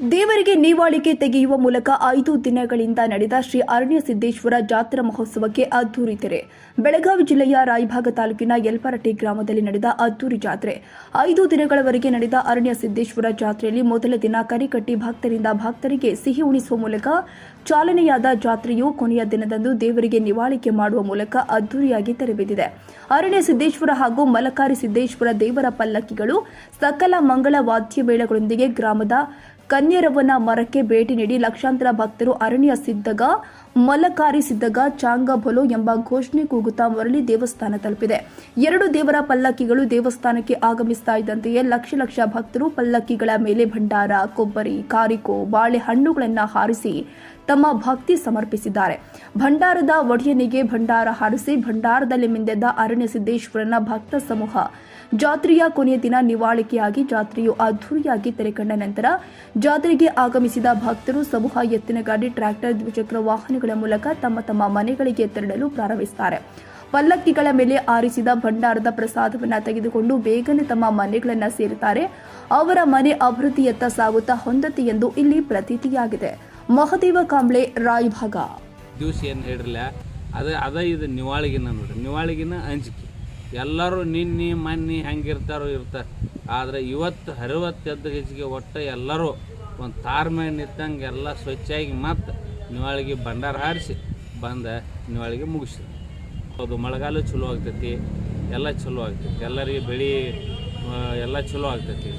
ದೇವರಿಗೆ ನೀವಾಳಿಕೆ ತೆಗೆಯುವ ಮೂಲಕ ಐದು ದಿನಗಳಿಂದ ನಡೆದ ಶ್ರೀ ಅರಣ್ಯ ಸಿದ್ದೇಶ್ವರ ಜಾತ್ರಾ ಮಹೋತ್ಸವಕ್ಕೆ ಅದ್ದೂರಿ ತೆರೆ. ಬೆಳಗಾವಿ ಜಿಲ್ಲೆಯ ರಾಯಭಾಗ ತಾಲೂಕಿನ ಯಲ್ಪರಟ್ಟಿ ಗ್ರಾಮದಲ್ಲಿ ನಡೆದ ಅದ್ದೂರಿ ಜಾತ್ರೆ. ಐದು ದಿನಗಳವರೆಗೆ ನಡೆದ ಅರಣ್ಯ ಸಿದ್ದೇಶ್ವರ ಜಾತ್ರೆಯಲ್ಲಿ ಮೊದಲ ದಿನ ಕರಿಕಟ್ಟಿ ಭಕ್ತರಿಂದ ಭಕ್ತರಿಗೆ ಸಿಹಿ ಉಣಿಸುವ ಮೂಲಕ ಚಾಲನೆಯಾದ ಜಾತ್ರೆಯು ಕೊನೆಯ ದಿನದಂದು ದೇವರಿಗೆ ನಿವಾಳಿಕೆ ಮಾಡುವ ಮೂಲಕ ಅದ್ದೂರಿಯಾಗಿ ತೆರೆಬಿದ್ದಿದೆ ಅರಣ್ಯ ಸಿದ್ದೇಶ್ವರ ಹಾಗೂ ಮಲಕಾರಿ ಸಿದ್ದೇಶ್ವರ ದೇವರ ಪಲ್ಲಕ್ಕಿಗಳು ಸಕಲ ಮಂಗಳ ವಾದ್ಯ ಮೇಳಗಳೊಂದಿಗೆ ಗ್ರಾಮದ ಕನ್ಯರವನ ಮರಕ್ಕೆ ಭೇಟಿ ನೀಡಿ ಲಕ್ಷಾಂತರ ಭಕ್ತರು ಅರಣ್ಯ ಸಿದ್ದಗ ಮಲಕಾರಿ ಸಿದ್ದಗ ಚಾಂಗಬೊಲೋ ಎಂಬ ಘೋಷಣೆ ಕೂಗುತ್ತಾ ಮರಳಿ ದೇವಸ್ಥಾನ ತಲುಪಿದೆ. ಎರಡು ದೇವರ ಪಲ್ಲಕ್ಕಿಗಳು ದೇವಸ್ಥಾನಕ್ಕೆ ಆಗಮಿಸ್ತಾ ಇದ್ದಂತೆಯೇ ಲಕ್ಷ ಲಕ್ಷ ಭಕ್ತರು ಪಲ್ಲಕ್ಕಿಗಳ ಮೇಲೆ ಭಂಡಾರ, ಕೊಬ್ಬರಿ, ಕಾರಿಕೋ, ಬಾಳೆಹಣ್ಣುಗಳನ್ನು ಹಾರಿಸಿ ತಮ್ಮ ಭಕ್ತಿ ಸಮರ್ಪಿಸಿದ್ದಾರೆ. ಭಂಡಾರದ ಒಡೆಯನಿಗೆ ಭಂಡಾರ ಹಾರಿಸಿ ಭಂಡಾರದಲ್ಲಿ ಮಿಂದೆದ್ದ ಅರಣ್ಯ ಸಿದ್ದೇಶ್ವರನ ಭಕ್ತ ಸಮೂಹ. ಜಾತ್ರೆಯ ಕೊನೆಯ ದಿನ ನಿವಾಳಿಕೆಯಾಗಿ ಜಾತ್ರೆಯು ಅದ್ದೂರಿಯಾಗಿ ತೆರೆಕಂಡ ನಂತರ ಜಾತ್ರೆಗೆ ಆಗಮಿಸಿದ ಭಕ್ತರು ಸಮೂಹ ಎತ್ತಿನ ಗಾಡಿ ಟ್ರ್ಯಾಕ್ಟರ್, ದ್ವಿಚಕ್ರ ವಾಹನಗಳ ಮೂಲಕ ತಮ್ಮ ತಮ್ಮ ಮನೆಗಳಿಗೆ ತೆರಳಲು ಪ್ರಾರಂಭಿಸುತ್ತಾರೆ. ಪಲ್ಲಕ್ಕಿಗಳ ಮೇಲೆ ಆರಿಸಿದ ಭಂಡಾರದ ಪ್ರಸಾದವನ್ನು ತೆಗೆದುಕೊಂಡು ಬೇಗನೆ ತಮ್ಮ ಮನೆಗಳನ್ನು ಸೇರುತ್ತಾರೆ. ಅವರ ಮನೆ ಅಭಿವೃದ್ಧಿಯತ್ತ ಸಾಗುತ್ತಾ ಹೊಂದತಿ ಎಂದು ಇಲ್ಲಿ ಪ್ರತೀತಿಯಾಗಿದೆ. ಮಹದೇವ ಕಾಂಬ್ಳೆ, ರಾಯಭಾಗ. ದಿವಸ ಏನು ಹೇಳಿರಲ್ಲ ಅದ ಅದ ಇದು ನಿವಾಳಿಗಿನ ನೋಡ್ರಿ. ನಿವಾಳಿಗಿನ ಅಂಜಿಕೆ. ಎಲ್ಲರೂ ನಿನ್ನೆ, ಮನ್ನಿ ಹೆಂಗಿರ್ತಾರೋ ಇರ್ತಾರೆ. ಆದರೆ ಇವತ್ತು ಅರವತ್ತೆದ್ದು ಹೆಜ್ಜಿಗೆ ಒಟ್ಟು ಎಲ್ಲರೂ ಒಂದು ತಾರ್ಮೆ ನಿತ್ತಂಗೆ ಎಲ್ಲ ಸ್ವಚ್ಛಾಗಿ ಮತ್ತೆ ನಿವಾಳಿಗೆ ಭಂಡಾರ ಹಾರಿಸಿ ಬಂದ ನಿವಾಳಿಗೆ ಮುಗಿಸಿ ಅದು ಮಳೆಗಾಲ ಚಲೋ ಆಗ್ತೈತಿ, ಎಲ್ಲ ಚಲೋ ಆಗ್ತೈತಿ. ಎಲ್ಲರಿಗೆ ಬೆಳೆ ಎಲ್ಲ ಚಲೋ ಆಗ್ತೈತಿ.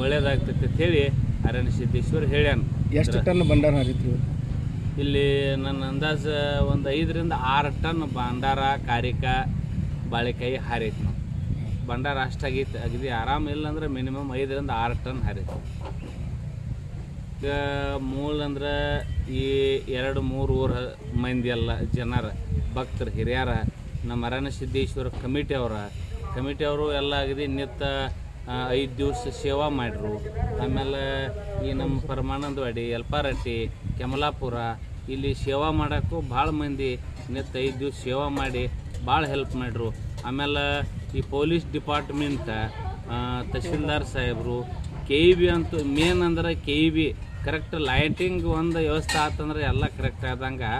ಒಳ್ಳೇದಾಗ್ತೈತಿ ಅಂತೇಳಿ ಅರಣ್ಯ ಸಿದ್ದೇಶ್ವರ್ ಹೇಳ್ಯಾನ. ಎಷ್ಟು ಟನ್ ಭಂಡಾರ ಹಾರಿತ್ರಿ? ಇಲ್ಲಿ ನನ್ನ ಅಂದಾಜು ಒಂದು ಐದರಿಂದ ಆರು ಟನ್ ಭಂಡಾರ, ಕಾರಿಕ, ಬಾಳೆಕಾಯಿ ಹಾರೈತಿ ನಾವು. ಭಂಡಾರ ಅಷ್ಟಾಗೈತೆ ಅಗದಿ ಆರಾಮ ಇಲ್ಲ ಅಂದ್ರೆ ಮಿನಿಮಮ್ ಐದರಿಂದ ಆರು ಟನ್ ಹಾರೈತಿ ಈಗ ಮೂಲ ಅಂದ್ರೆ ಈ ಎರಡು ಮೂರು ಊರ ಮಂದಿ ಎಲ್ಲ ಜನರ, ಭಕ್ತರು, ಹಿರಿಯರ, ನಮ್ಮ ಅರಣ್ಯ ಸಿದ್ದೇಶ್ವರ ಕಮಿಟಿ ಅವರ. ಕಮಿಟಿ ಅವರು ಎಲ್ಲ ಅಗದಿ ನಿತ್ತ ಐದು ದಿವಸ ಸೇವಾ ಮಾಡಿರು. ಆಮೇಲೆ ಈ ನಮ್ಮ ಪರಮಾನಂದವಾಡಿ ಯಲ್ಪಾರಟ್ಟಿ, ಕೆಮಲಾಪುರ, ಇಲ್ಲಿ ಸೇವಾ ಮಾಡೋಕ್ಕೂ ಭಾಳ ಮಂದಿ ನಿತ್ತ ಐದು ದಿವಸ ಸೇವಾ ಮಾಡಿ ಭಾಳ ಹೆಲ್ಪ್ ಮಾಡಿರು. ಆಮೇಲೆ ಈ ಪೊಲೀಸ್ ಡಿಪಾರ್ಟ್ಮೆಂಟ್ ತಹಶೀಲ್ದಾರ್ ಸಾಹೇಬರು ಕೆ ಇ ಬಿ ಅಂತೂ ಮೇನ್ ಅಂದ್ರೆ K E B correct lighting ಒಂದು ವ್ಯವಸ್ಥೆ ಆತಂದ್ರೆ ಎಲ್ಲ ಕರೆಕ್ಟ್ ಆದಂಗೆ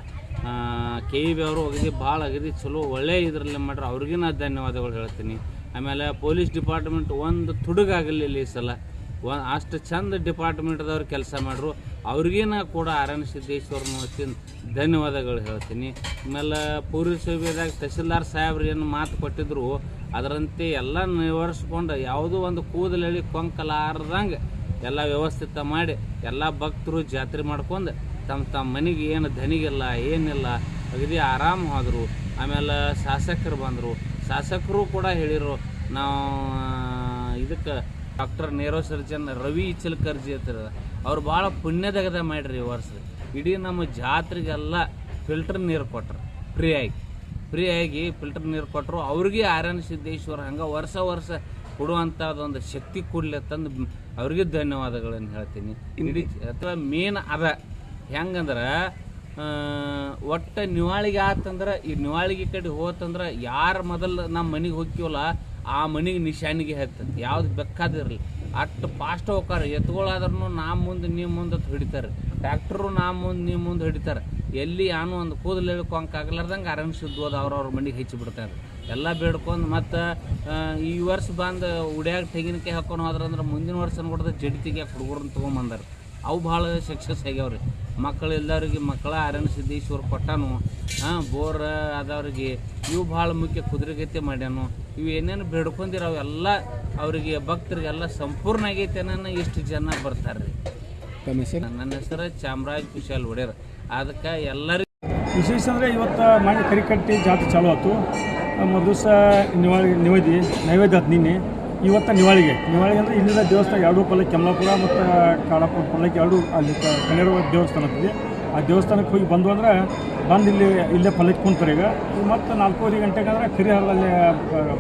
ಕೆ ಇ ಬಿ ಅವರು ಅಗದಿ ಭಾಳ ಅಗದಿ ಚಲೋ ಒಳ್ಳೆ ಇದರಲ್ಲಿ ಮಾಡ್ರು. ಅವ್ರಿಗಿನ ಧನ್ಯವಾದಗಳು ಹೇಳ್ತೀನಿ. ಆಮೇಲೆ ಪೊಲೀಸ್ ಡಿಪಾರ್ಟ್ಮೆಂಟ್ ಒಂದು ತುಡುಗಾಗಲಿಲ್ಲ ಈ ಸಲ. ಒ ಅಷ್ಟು ಚಂದ ಡಿಪಾರ್ಟ್ಮೆಂಟ್ದವ್ರು ಕೆಲಸ ಮಾಡ್ರು. ಅವ್ರಿಗೇನ ಕೂಡ ಅರಣ್ಯ ಸಿದ್ದೇಶ್ವರನ ವತಿಯಿಂದ ಧನ್ಯವಾದಗಳು ಹೇಳ್ತೀನಿ. ಆಮೇಲೆ ಪೂರ್ವಸಭೆದಾಗ ತಹಶೀಲ್ದಾರ್ ಸಾಹೇಬ್ರು ಏನು ಮಾತು ಕೊಟ್ಟಿದ್ರು, ಅದರಂತೆ ಎಲ್ಲ ನಿವಾರಿಸ್ಕೊಂಡು ಯಾವುದೋ ಒಂದು ಕೂದಲೆಳಿ ಕೊಂಕಲಾರ್ದಂಗೆ ಎಲ್ಲ ವ್ಯವಸ್ಥಿತ ಮಾಡಿ ಎಲ್ಲ ಭಕ್ತರು ಜಾತ್ರೆ ಮಾಡ್ಕೊಂಡು ತಮ್ಮ ತಮ್ಮ ಮನೆಗೆ ಏನು ಧನಿಗಿಲ್ಲ, ಏನಿಲ್ಲ, ಅಗದಿ ಆರಾಮ ಹೋದರು ಆಮೇಲೆ ಶಾಸಕರು ಬಂದರು. ಶಾಸಕರು ಕೂಡ ಹೇಳಿರು ನಾವು ಇದಕ್ಕೆ doctor neuro surgeon Ravi Ichalkaranji ಅಂತಾರೆ. ಅವ್ರು ಭಾಳ ಪುಣ್ಯದಗದ ಮಾಡಿರಿ ಈ ವರ್ಷ. ಇಡೀ ನಮ್ಮ ಜಾತ್ರೆಗೆಲ್ಲ ಫಿಲ್ಟರ್ ನೀರು ಕೊಟ್ರು ಫ್ರೀಯಾಗಿ ಫ್ರೀಯಾಗಿ ಫಿಲ್ಟರ್ ನೀರು ಕೊಟ್ಟರು ಅವ್ರಿಗೆ ಆರ್ಯನ ಸಿದ್ದೇಶ್ವರ ಹಂಗೆ ವರ್ಷ ವರ್ಷ ಕೊಡುವಂಥದ್ದೊಂದು ಶಕ್ತಿ ಕೊಡಲಿ ತಂದು ಅವ್ರಿಗೆ ಧನ್ಯವಾದಗಳನ್ನು ಹೇಳ್ತೀನಿ. ಇಡೀ ಅಥವಾ ಮೇನ್ ಅದ. ಹೆಂಗಂದ್ರೆ ಒಟ್ಟು ನಿವಾಳಿಗೆ ಆತಂದ್ರೆ, ಈ ನಿವಾಳಿಗೆ ಕಡೆ ಹೋತಂದ್ರೆ ಯಾರು ಮೊದಲು ನಮ್ಮ ಮನೆಗೆ ಹೋಗ್ತೀವಲ್ಲ, ಆ ಮನೆಗೆ ನಿಶಾನಿಗೆ ಹತ್ತದ ಯಾವ್ದು ಬೇಕಾದಿರಲಿ. ಅಷ್ಟು ಫಾಸ್ಟ್ ಹೋಗ್ತಾರೆ ಎತ್ಗಳಾದ್ರೂ ನಾ ಮುಂದೆ ನೀ ಮುಂದೆ ಹಿಡಿತಾರೆ. ಟ್ಯಾಕ್ಟ್ರು ನಾ ಮುಂದೆ ನೀ ಮುಂದೆ ಹಿಡಿತಾರೆ. ಎಲ್ಲಿ ಯಾನು ಒಂದು ಕೂದಲು ಹೇಳ್ಕೊಂಕ್ ಆಗ್ಲಾರ್ದಂಗೆ ಅರಣ್ಯ ಶುದ್ಧವಾದ ಅವ್ರವ್ರ ಮನೆಗೆ ಹೆಚ್ಚಿ ಬಿಡ್ತಾರೆ. ಎಲ್ಲ ಬೇಡ್ಕೊಂಡು ಮತ್ತು ಈ ವರ್ಷ ಬಂದು ಉಡ್ಯಾಗ ತೆಂಗಿನಕಾಯಿ ಹಾಕೊಂಡು ಹೋದ್ರಂದ್ರೆ ಮುಂದಿನ ವರ್ಷ ನೋಡಿದ್ರೆ ಜಡಿ ತೆಗಿಯಾಕೆ ಹುಡುಗರನ್ನ ತೊಗೊಂಬಂದಾರೆ. ಅವು ಭಾಳ ಸಕ್ಸಸ್ ಆಗ್ಯಾವ್ರಿ. ಮಕ್ಕಳು ಇಲ್ದವ್ರಿಗೆ ಮಕ್ಕಳ ಅರಣ್ಯ ಸಿದ್ದೇಶ್ವರ ಕೊಟ್ಟಾನು. ಹಾಂ ಬೋರ್ ಆದವ್ರಿಗೆ ಇವು ಭಾಳ ಮುಖ್ಯ ಕುದುರೆಗತೆ ಮಾಡ್ಯಾನು. ಇವು ಏನೇನು ಬೇಡ್ಕೊಂಡಿರೋ ಅವೆಲ್ಲ ಅವರಿಗೆ ಭಕ್ತರಿಗೆಲ್ಲ ಸಂಪೂರ್ಣ ಆಗೈತೆ ಅನ್ನೋ ಎಷ್ಟು ಜನ ಬರ್ತಾರೆ ರೀ ನನ್ನ ಹೆಸರು ಚಾಮರಾಜ್ ಕುಶಾಲ್ ಒಡೆಯರ್. ಅದಕ್ಕೆ ಎಲ್ಲರಿಗೂ ವಿಶೇಷ ಅಂದರೆ ಇವತ್ತು ಮಣ್ಣು ಕರಿಕಟ್ಟಿ ಜಾತ್ರೆ ಚಾಲು ಆಯ್ತು ಮೊದಲು ಸಹ ನಿವಾಳಿ ನಿವೇದಿ ನೈವೇದ್ಯ ಆಯ್ತು ನಿನ್ನೆ. ಇವತ್ತು ನಿವಾಳಿಗೆ. ನಿವಾಳಿಗೆ ಅಂದರೆ ಇಲ್ಲಿನ ದೇವಸ್ಥಾನ ಎರಡೂ ಪಲ್ಲಕ್ಕೆ ಕೆಮಲಾಪುರ ಮತ್ತು ಕಾಳಾಪುರ ಪಲ್ಲಕ್ಕೆ ಎರಡು ಅಲ್ಲಿ ಕ- ದೇವಸ್ಥಾನ ಇದೆ ಆ ದೇವಸ್ಥಾನಕ್ಕೆ ಹೋಗಿ ಬಂದು ಅಂದ್ರೆ ಬಂದು ಇಲ್ಲಿ ಇಲ್ಲೇ ಪಲ್ಲಕ್ಕೆ ಕುಂತಾರೆ ಈಗ. ಮತ್ತು ನಾಲ್ಕೂವರೆ ಗಂಟೆಗೆ ಅಂದರೆ ಕರಿಹಾರಲ್ಲಿ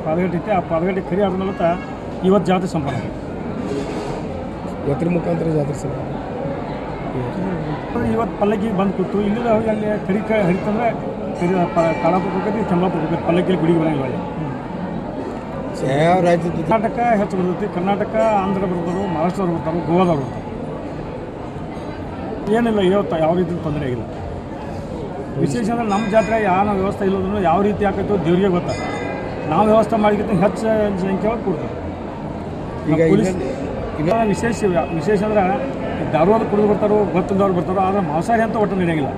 ಪಾದಗಟ್ಟೆ ಇತ್ತು. ಆ ಪಾದಗಟ್ಟೆ ಕರಿ ಮೂಲಕ ಇವತ್ತು ಜಾತ್ರೆ ಸಂಪನ್ನ. ಇವತ್ತಿನ ಮುಖಾಂತರ ಜಾತ್ರೆ ಸಂಪನ್ನ. ಇವತ್ತು ಪಲ್ಲಕ್ಕಿ ಬಂದು ಕೂತು ಇಲ್ಲಿಂದ ಹೋಗಿ ಅಲ್ಲಿ ಕರಿ ಕ ಹರಿತಂದ್ರೆ ಕರಿ ಕಾಳಾಪುರ ಹೋಗೈತಿ ಕೆಮಲಾಪುರ ಹೋಗ್ತೈತಿ ಪಲ್ಲಕ್ಕಿಲಿ ಗುಡಿಗೆ ಬರೋಂಗಿಲ್ಲ ಅಲ್ಲಿ ಯಾವ ರಾಜ್ಯದ ಕರ್ನಾಟಕ ಹೆಚ್ಚು ಬರ್ತೈತಿ ಕರ್ನಾಟಕ ಆಂಧ್ರ ಬರ್ತಾರೆ ಮಹಾರಾಷ್ಟ್ರದವ್ರು ಬರ್ತಾರೆ ಗೋವಾದವ್ರು ಬರ್ತಾರೆ ಏನಿಲ್ಲ ಇವತ್ತು ಯಾವ ರೀತಿ ತೊಂದರೆ ಆಗಿಲ್ಲ ವಿಶೇಷ ಅಂದ್ರೆ ನಮ್ಮ ಜಾತ್ರೆ ಯಾವ ವ್ಯವಸ್ಥೆ ಇಲ್ಲದ್ರು ಯಾವ ರೀತಿ ಆಕೈತೋ ದೇವ್ರಿಗೆ ಗೊತ್ತಾ ನಾವು ವ್ಯವಸ್ಥೆ ಮಾಡಿದ್ರೆ ಹೆಚ್ಚು ಸಂಖ್ಯೆ ಒಳಗೆ ಕೊಡ್ತಾರೆ. ಈಗ ಪೊಲೀಸ್ ವಿಶೇಷ ವಿಶೇಷ ಅಂದ್ರೆ ಧಾರವಾದ ಕುಡಿದು ಬರ್ತಾರೋ ಗೊತ್ತಿದ್ದವ್ರು ಬರ್ತಾರೋ ಆದ್ರೆ ಮಾಂಸಾಹಾರಿ ಅಂತ ಒಟ್ಟು ನಡೆಯಂಗಿಲ್ಲ.